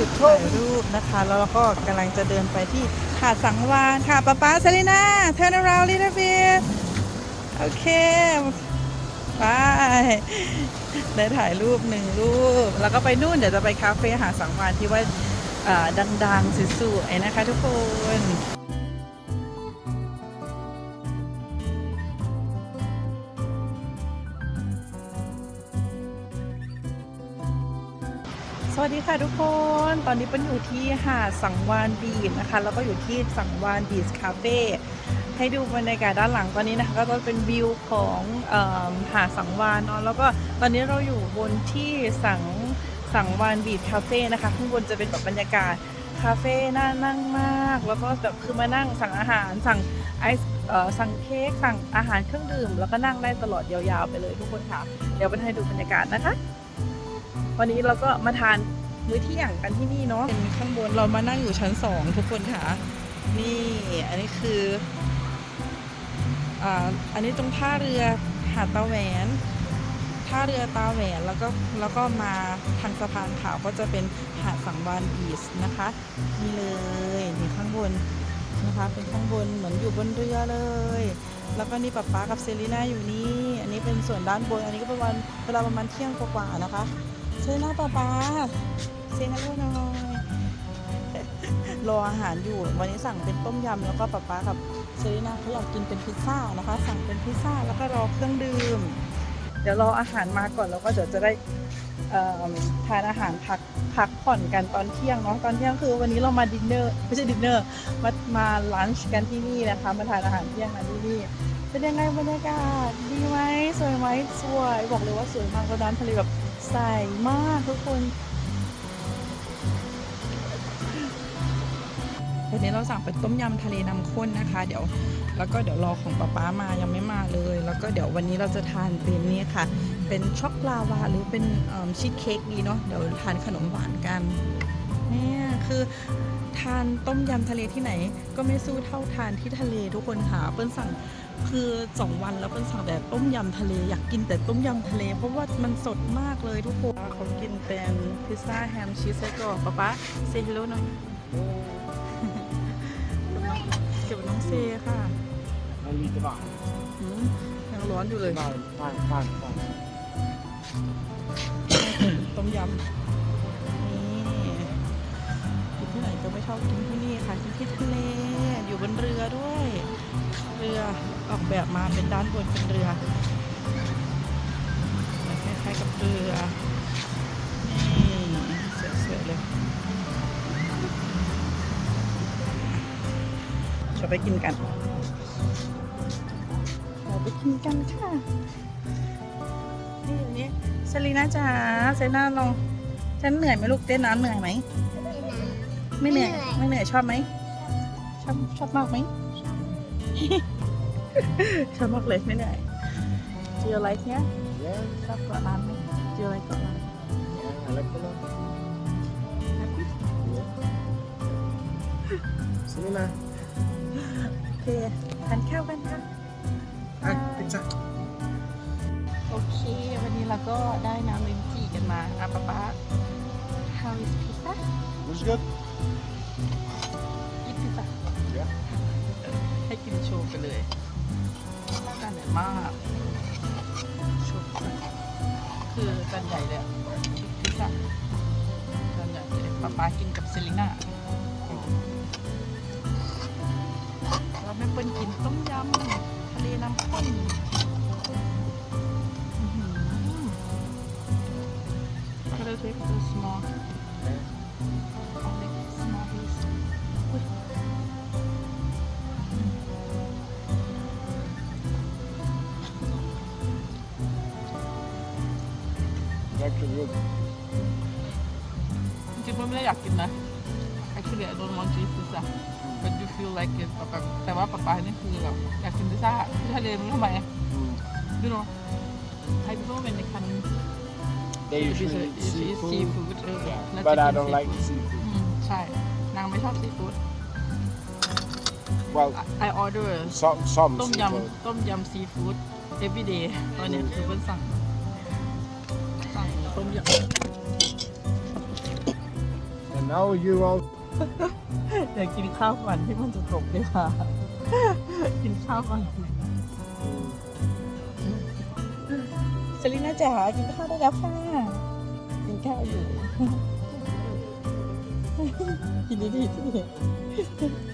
จุดถ่ายรูปนะคะ แล้วเราก็กำลังจะเดินไปที่หาดสังวานค่ะป๊าป๊าเซรีน่าเทอร์นาราวลิทเบียโอเคไปได้ถ่ายรูปหนึ่งรูป แล้วก็ไปนู่นเดี๋ยวจะไปคาเฟ่หาดสังวานที่ว่าดังๆสวยๆนะคะทุกคน วัสดีค่ะทุกคน ตอนนี้เป็นอยู่ที่หาดสังวานบีชนะคะ แล้วก็อยู่ที่สังวานบีชคาเฟ่ให้ดูบรรยากาศด้านหลังตอนนี้นะคะ ก็จะเป็นวิวของเอหาดสังวานเนาะแล้วก็ตอนนี้เราอยู่บนที่สังสังวานบีชคาเฟ่นะคะข้างบนจะเป็นแบบบรรยากาศคาเฟ่น่านั่งมาก แล้วก็แบบคือมานั่งสั่งอาหารสั่งไอซ์เอ่อสั่งเค้กสั่งอาหารเครื่องดื่ม แล้วก็นั่งได้ตลอดยาวๆไปเลยทุกคนค่ะ เดี๋ยวไปให้ดูบรรยากาศนะคะ วันนี้เราก็มาทานมื้อเที่ยงกันที่นี่เนาะเป็นข้างบนเรามานั่งอยู่ชั้นสองทุกคนค่ะ นี่อันนี้คืออ่าอันนี้ตรงท่าเรือหาดตาแหวนท่าเรือตาแหวนแล้วก็แล้วก็มาทางสะพานขาวก็จะเป็นหาดสังวานบีชนะคะนี่เลยนี่ข้างบนนะคะเป็นข้างบนเหมือนอยู่บนเรือเลย แล้วก็นี่ป๊าป๊ากับเซรีน่าอยู่นี่ อันนี้เป็นส่วนด้านบน อันนี้ก็ประมาณเวลาประมาณเที่ยงกว่าๆนะคะ เซรีน่าป๊าป๊าเซฮัลโหลหน่อยรออาหารอยู่วันนี้สั่งเป็นต้มยำแล้วก็ป๊าป๊ากับเซรีนาเขาอยากกินเป็นพิซซ่านะคะ สั่งเป็นพิซซ่าแล้วก็รอเครื่องดื่ม เดี๋ยวรออาหารมาก่อนแล้วก็เดี๋ยวจะได้ทานอาหารพักพักผ่อนกันตอนเที่ยงเนาะตอนเที่ยงคือวันนี้เรามาดินเนอร์ไม่ใช่ดินเนอร์มามาลันช์กันที่นี่นะคะมาทานอาหารเที่ยงกันที่นี่ เป็นยังไงบรรยากาศดีไหมสวยไหมสวยบอกเลยว่าสวยมากแล้วน้ำทะเลแบบใสมากทุกคนวันนี้เราสั่งเป็นต้มยำทะเลน้ำข้นนะคะ เดี๋ยวแล้วก็เดี๋ยวรอของป๊าป๊ามายังไม่มาเลย แล้วก็เดี๋ยววันนี้เราจะทานเป็นนี่ค่ะ เป็นช็อกลาวาหรือเป็นชีสเค้กดีเนาะเดี๋ยวทานขนมหวานกันเนี่ย คือทานต้มยำทะเลที่ไหน ก็ไม่สู้เท่าทานที่ทะเลทุกคนค่ะเปิ้ลสั่งคือสองวันแล้วเป็นสั่งแต่ต้มยำทะเลอยากกินแต่ต้มยำทะเล เพราะว่ามันสดมากเลยทุกคนเขากินเป็นพิซซ่าแฮมชีสไส้กรอกป๊าป๊าเซฮัลโหลหน่อยเก็บกับน้องเซค่ะ Man lite varm. อืมยังร้อนอยู่เลย Varm, varm, varm, varm. ต้มยำนี่กิน ที่ไหนก็ไม่ชอบกินที่นี่ค่ะกินที่ทะเลอยู่บนเรือด้วย เรือออกแบบมาเป็นด้านบนเป็นเรือคล้ายๆกับเรือนี่สวยๆเลยจะไปกินกันเราไปกินกันค่ะนี่อันนี้เซรีน่าจ๋าเซรีน่าลองฉันเหนื่อยไหมลูกเต้นน้ำเหนื่อยไหม ไม่เหนื่อย ไม่เหนื่อยชอบไหมชอบชอบมากไหมชอบมากเลยไม่เหนื่อย Do you like here Yeah, ชอบเกาะล้านไหม Do you like เกาะล้าน yeah, I like the love. Happy Selina. โอเคทานข้าวกันค่ะ Ah, pizza. โอเค วันนี้เราก็ได้น้ำลิ้นจี่กันมาอะป๊าป๊า How is pizza Looks good. ให้กินโชว์ไปเลยหน้าตาใหญ่มากโชว์พิซซ่าคือจานใหญ่เลยอะพิซซ่าจานใหญ่เลยป๊าป๊ากินกับเซรีน่าเราไม่เปิ้ลกินต้มยำทะเลน้ำข้น Actually good. จริงๆมันไม่ได้อยากกินนะ actually I don't want to eat pizza but you feel like it ป๊าป๊าแต่ว่าป๊าป๊านี่คือแบบอยากกินพิซซ่าที่ทะเลไม่รู้ทำไม Mm. you know I don't know when they come They It's usually a- eat it's- it's seafood. seafood, uh, Yeah, not but I chicken don't like seafood. seafood. อืมใช่ นางไม่ชอบซีฟู้ด Well, I order some some ต้ม seafood. ยำต้มยำซีฟู้ด every day ตอนเนี้ยคือเพิ่นสั่งสั่ง ต้มยำ And now you all เดี๋ยวกินข้าวก่อนที่มันจะตกดีกว่ากินข้าวก่อนเซรีน่าจ๋ากินข้าวได้แล้วค่ะกินข้าวอยู่ กินดีๆ